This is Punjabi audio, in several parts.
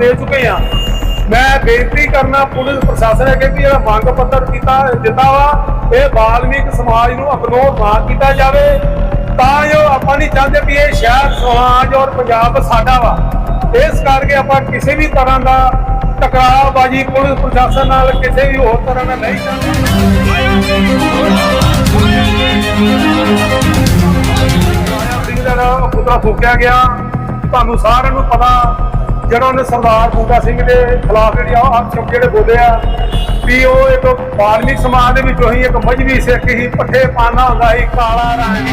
ਦੇ ਚੁੱਕੇ ਆ। ਮੈਂ ਬੇਨਤੀ ਕਰਨਾ ਪੁਲਿਸ ਪ੍ਰਸ਼ਾਸਨ ਅੱਗੇ ਵੀ ਇਹ ਮੰਗ ਪੱਤਰ ਕੀਤਾ, ਦਿੱਤਾ ਵਾ, ਇਹ ਬਾਲਮੀਕ ਸਮਾਜ ਨੂੰ ਇਗਨੋਰ ਨਾ ਕੀਤਾ ਜਾਵੇ। ਤਾਂ ਜੋ ਆਪਾਂ ਨਹੀਂ ਚਾਹੁੰਦੇ ਵੀ ਇਹ ਸ਼ਹਿਰ, ਸਮਾਜ ਔਰ ਪੰਜਾਬ ਸਾਡਾ ਵਾ। ਇਸ ਕਰਕੇ ਆਪਾਂ ਕਿਸੇ ਵੀ ਤਰ੍ਹਾਂ ਦਾ ਟਕਰਾਅਬਾਜੀ ਪੁਲਿਸ ਪ੍ਰਸ਼ਾਸਨ ਨਾਲ ਕਿਸੇ ਵੀ ਹੋਰ ਤਰ੍ਹਾਂ ਨਾਲ ਨਹੀਂ ਚਾਹੁੰਦੇ। ਰਾਜਾ ਪੁੱਤਰਾ ਫੂਕਿਆ ਗਿਆ, ਤੁਹਾਨੂੰ ਸਾਰਿਆਂ ਨੂੰ ਪਤਾ ਜਿਹੜਾ ਉਹਨੇ ਸਰਦਾਰ ਬੂਟਾ ਸਿੰਘ ਦੇ ਖਿਲਾਫ ਜਿਹੜੇ ਆ ਜਿਹੜੇ ਬੋਲੇ ਆ, ਵੀ ਉਹ ਇੱਕ ਬਾਲਮੀਕ ਸਮਾਜ ਦੇ ਵਿੱਚੋਂ ਹੀ ਇੱਕ ਮਜਬੀ ਸਿੱਖ ਹੀ ਪੱਠੇ ਪਾਣਾ ਹੁੰਦਾ ਸੀ, ਕਾਲਾ ਰੰਗ।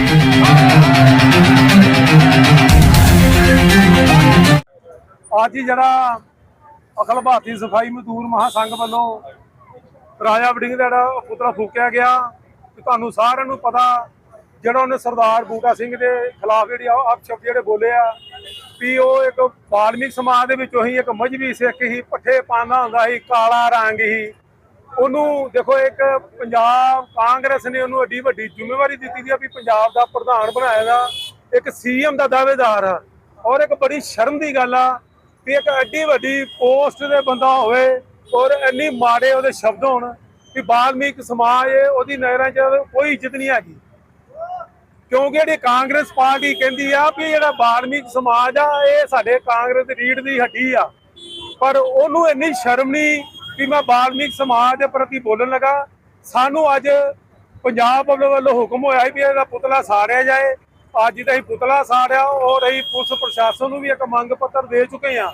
ਅੱਜ ਜਿਹੜਾ ਅਖਲ ਭਾਰਤੀ ਸਫ਼ਾਈ ਮਜ਼ਦੂਰ ਮਹਾਸੰਘ ਵੱਲੋਂ ਰਾਜਾ ਵੜਿੰਗ ਦਾ ਜਿਹੜਾ ਪੁੱਤਰਾ ਫੂਕਿਆ ਗਿਆ। ਤੁਹਾਨੂੰ ਸਾਰਿਆਂ ਨੂੰ ਪਤਾ, ਜਿਹੜਾ ਉਹਨੇ ਸਰਦਾਰ ਬੂਟਾ ਸਿੰਘ ਦੇ ਖਿਲਾਫ ਜਿਹੜੀ ਆਪ ਸ਼ਬਦ ਜਿਹੜੇ ਬੋਲੇ ਆ ਵੀ ਉਹ ਇੱਕ ਬਾਲਮਿਕ ਸਮਾਜ ਦੇ ਵਿੱਚੋਂ ਹੀ ਇੱਕ ਮਜਬੀ ਸਿੱਖ ਹੀ, ਪੱਠੇ ਪਾਉਂਦਾ ਹੁੰਦਾ ਸੀ, ਕਾਲਾ ਰੰਗ ਹੀ। ਉਹਨੂੰ ਦੇਖੋ, ਇੱਕ ਪੰਜਾਬ ਕਾਂਗਰਸ ਨੇ ਉਹਨੂੰ ਏਡੀ ਵੱਡੀ ਜ਼ਿੰਮੇਵਾਰੀ ਦਿੱਤੀ ਦੀ ਆ ਵੀ ਪੰਜਾਬ ਦਾ ਪ੍ਰਧਾਨ ਬਣਾਇਆ ਦਾ, ਇੱਕ ਸੀਐਮ ਦਾ ਦਾਅਵੇਦਾਰ ਆ। ਔਰ ਇੱਕ ਬੜੀ ਸ਼ਰਮ ਦੀ ਗੱਲ ਆ ਵੀ ਇੱਕ ਐਡੀ ਵੱਡੀ ਪੋਸਟ ਦੇ ਬੰਦਾ ਹੋਵੇ ਔਰ ਇੰਨੀ ਮਾੜੇ ਉਹਦੇ ਸ਼ਬਦ ਹੋਣ ਕਿ ਬਾਲਮੀਕ ਸਮਾਜ ਉਹਦੀ ਨਜ਼ਰਾਂ 'ਚ ਕੋਈ ਇੱਜ਼ਤ ਨਹੀਂ ਹੈਗੀ। ਕਿਉਂਕਿ ਜਿਹੜੀ ਕਾਂਗਰਸ ਪਾਰਟੀ ਕਹਿੰਦੀ ਆ ਵੀ ਜਿਹੜਾ ਬਾਲਮੀਕ ਸਮਾਜ ਆ, ਇਹ ਸਾਡੇ ਕਾਂਗਰਸ ਰੀੜ ਦੀ ਹੱਡੀ ਆ। ਪਰ ਉਹਨੂੰ ਇੰਨੀ ਸ਼ਰਮ ਨਹੀਂ ਕਿ ਮੈਂ ਬਾਲਮੀਕ ਸਮਾਜ ਦੇ ਪ੍ਰਤੀ ਬੋਲਣ ਲੱਗਾ। ਸਾਨੂੰ ਅੱਜ ਪੰਜਾਬ ਵੱਲੋਂ ਹੁਕਮ ਹੋਇਆ ਵੀ ਇਹਦਾ ਪੁਤਲਾ ਸਾੜਿਆ ਜਾਏ। ਅੱਜ ਤਾਂ ਅਸੀਂ ਪੁਤਲਾ ਸਾੜਿਆ ਔਰ ਅਸੀਂ ਪੁਲਿਸ ਪ੍ਰਸ਼ਾਸਨ ਨੂੰ ਵੀ ਇੱਕ ਮੰਗ ਪੱਤਰ ਦੇ ਚੁੱਕੇ ਆ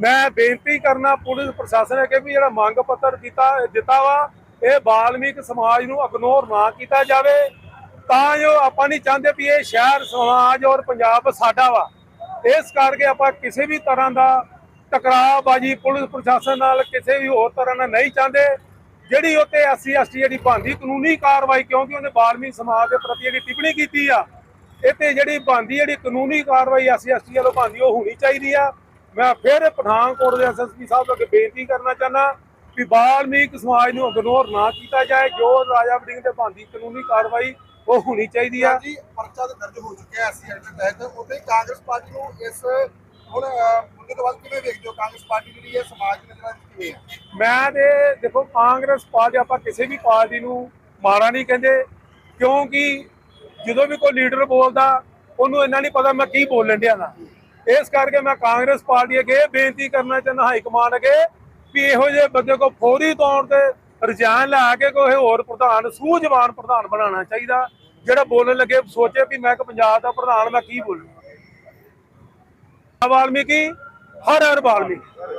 ਮੈਂ ਬੇਨਤੀ ਕਰਨਾ ਪੁਲਿਸ ਪ੍ਰਸ਼ਾਸਨ ਅੱਗੇ ਵੀ ਜਿਹੜਾ ਮੰਗ ਪੱਤਰ ਦਿੱਤਾ ਦਿੱਤਾ ਵਾ, ਇਹ ਬਾਲਮੀਕ ਸਮਾਜ ਨੂੰ ਇਗਨੋਰ ਨਾ ਕੀਤਾ ਜਾਵੇ। ਤਾਂ ਜੋ ਆਪਾਂ ਨਹੀਂ ਚਾਹੁੰਦੇ ਵੀ ਇਹ ਸ਼ਹਿਰ, ਸਮਾਜ ਔਰ ਪੰਜਾਬ ਸਾਡਾ ਵਾ। ਇਸ ਕਰਕੇ ਆਪਾਂ ਕਿਸੇ ਵੀ ਤਰ੍ਹਾਂ ਦਾ ਟਕਰਾਅਬਾਜੀ ਪੁਲਿਸ ਪ੍ਰਸ਼ਾਸਨ ਨਾਲ ਕਿਸੇ ਵੀ ਹੋਰ ਤਰ੍ਹਾਂ ਨਾਲ ਨਹੀਂ ਚਾਹੁੰਦੇ। ਜਿਹੜੀ ਉੱਤੇ ਐਸਸੀ, ਐਸਟੀ ਜਿਹੜੀ ਬੰਦੀ ਕਾਨੂੰਨੀ ਕਾਰਵਾਈ, ਕਿਉਂਕਿ ਉਹਨੇ ਬਾਲਮੀ ਸਮਾਜ ਦੇ ਪ੍ਰਤੀ ਜਿਹੜੀ ਟਿੱਪਣੀ ਕੀਤੀ ਆ ਇਹ ਤੇ ਜਿਹੜੀ ਬੰਦੀ ਜਿਹੜੀ ਕਾਨੂੰਨੀ ਕਾਰਵਾਈ ਐਸਸੀ, ਐਸਟੀ ਵੱਲੋਂ ਬੰਦੀ ਉਹ ਹੋਣੀ ਚਾਹੀਦੀ ਆ। ਮੈਂ ਫਿਰ ਪਠਾਨਕੋਟ ਦੇ ਐਸਐਸਪੀ ਸਾਹਿਬ ਅੱਗੇ ਬੇਨਤੀ ਕਰਨਾ ਚਾਹਨਾ ਵੀ ਬਾਲਮੀਕ ਸਮਾਜ ਨੂੰ ਇਗਨੋਰ ਨਾ ਕੀਤਾ ਜਾਏ। ਜੋ ਰਾਜਾ ਵੜਿੰਗ ਦੇ ਬੰਦੀ ਕਾਨੂੰਨੀ ਕਾਰਵਾਈ ਉਹ ਹੋਣੀ ਚਾਹੀਦੀ ਆ। ਜੀ ਪਰਚਾ ਤਾਂ ਦਰਜ ਹੋ ਚੁੱਕਿਆ ਦੇ ਤਹਿਤ। ਉਹਦੇ ਕਾਂਗਰਸ ਪਾਰਟੀ ਨੂੰ ਇਸ ਹੁਣ ਮੁੱਦੇ ਤੋਂ ਬਾਅਦ ਕਿਵੇਂ ਵੇਖਦੇ ਹੋ? ਕਾਂਗਰਸ ਪਾਰਟੀ ਜਿਹੜੀ ਹੈ ਸਮਾਜ ਦੇ ਨਜ਼ਰਾਂ ਕਿਵੇਂ ਹੈ। ਮੈਂ ਤੇ ਦੇਖੋ ਕਾਂਗਰਸ ਪਾਰਟੀ ਆਪਾਂ ਕਿਸੇ ਵੀ ਪਾਰਟੀ ਨੂੰ ਮਾੜਾ ਨਹੀਂ ਕਹਿੰਦੇ ਕਿਉਂਕਿ ਜਦੋਂ ਵੀ ਕੋਈ ਲੀਡਰ ਬੋਲਦਾ ਉਹਨੂੰ ਇੰਨਾ ਨਹੀਂ ਪਤਾ ਮੈਂ ਕੀ ਬੋਲਣ ਡਿਆ ਨਾ ਇਸ ਕਰਕੇ ਮੈਂ ਕਾਂਗਰਸ ਪਾਰਟੀ ਅੱਗੇ ਬੇਨਤੀ ਕਰਨਾ ਚਾਹੁੰਦਾ ਹਾਈ ਕਮਾਂਡ ਅੱਗੇ ਵੀ ਇਹੋ ਜਿਹੇ ਬੰਦੇ ਕੋ ਫੌਰੀ ਤੌਰ ਤੇ ਰੁਝਾਨ ਲਾ ਕੇ ਕੋਈ ਹੋਰ ਪ੍ਰਧਾਨ, ਸੂਝਵਾਨ ਪ੍ਰਧਾਨ ਬਣਾਉਣਾ ਚਾਹੀਦਾ। ਜਿਹੜਾ ਬੋਲਣ ਲੱਗੇ ਸੋਚੇ ਵੀ ਮੈਂ ਇੱਕ ਪੰਜਾਬ ਦਾ ਪ੍ਰਧਾਨ, ਮੈਂ ਕੀ ਬੋਲੂ? ਵਾਲਮੀਕੀ ਹਰ ਹਰ ਵਾਲਮੀਕੀ।